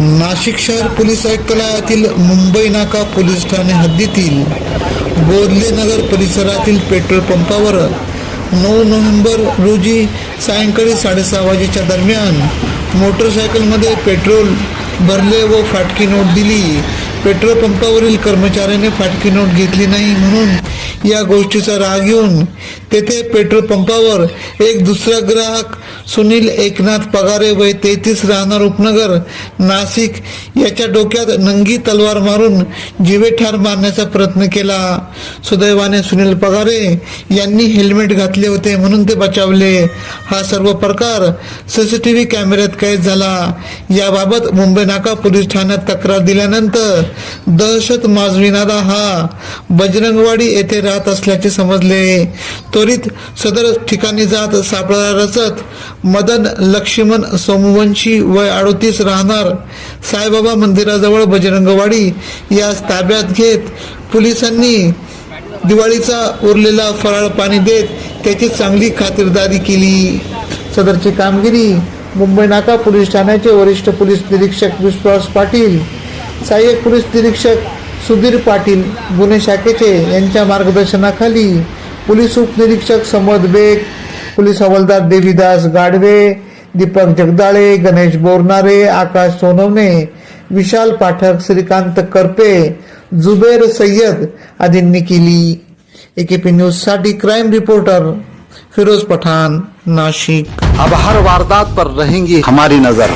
नाशिक शहर पोलीस आयुक्तालयातील मुंबई नाका पोलीस ठाणे हद्दीतील बोधले नगर परिसरातील पेट्रोल पंपावर नऊ नोव्हेंबर रोजी सायंकाळी साडेसहा वाजेच्या दरम्यान मोटरसायकलमध्ये पेट्रोल भरले व फाटकी नोट दिली. पेट्रोल पंपावरील कर्मचाऱ्याने फाटकी नोट घेतली नाही म्हणून या गोष्टीचा राग येऊन तेथे पेट्रोल पंपावर एक दुसरा ग्राहक सुनील एकनाथ पगारे वय तेहतीस राहणार उपनगर नाशिक. याच्या डोक्यात नंगी तलवार मारून जीवे ठार मारण्याचा प्रयत्न केला. सुदैवाने सुनील पगारे यांनी हेल्मेट घातले होते म्हणून ते बचावले. हा सर्व प्रकार सीसीटीव्ही कॅमेऱ्यात कैद झाला. याबाबत मुंबई नाका पोलीस ठाण्यात तक्रार दिल्यानंतर दहशत माजविणारा हा बजरंगवाडी येथे राहत असल्याचे समजले. त्वरित सदर ठिकाणी जात सापळा रचत मदन लक्ष्मण सोमवंशी वय अडोतीस राहणार. साईबाबा मंदिराजवळ बजरंगवाडी यास ताब्यात घेत पोलिसांनी दिवाळीचा उरलेला फराळ पाणी देत त्याची चांगली खातिरदारी केली. सदरची कामगिरी मुंबई नाका पोलीस ठाण्याचे वरिष्ठ पोलीस निरीक्षक विश्वास पाटील सहाय्यक पोलीस निरीक्षक सुधीर पाटील गुन्हे शाखेचे यांच्या मार्गदर्शनाखाली पोलीस उपनिरीक्षक समद बेग पोलीस हवालदार देवीदास गाडवे दीपक जगदाळे गणेश बोरनारे आकाश सोनवणे विशाल पाठक श्रीकांत करपे जुबेर सय्यद आदींनी केली एकेपी न्यूजसाठी क्राईम रिपोर्टर फिरोज पठाण नाशिक. अब हर वारदात पर रहेंगी हमारी नजर।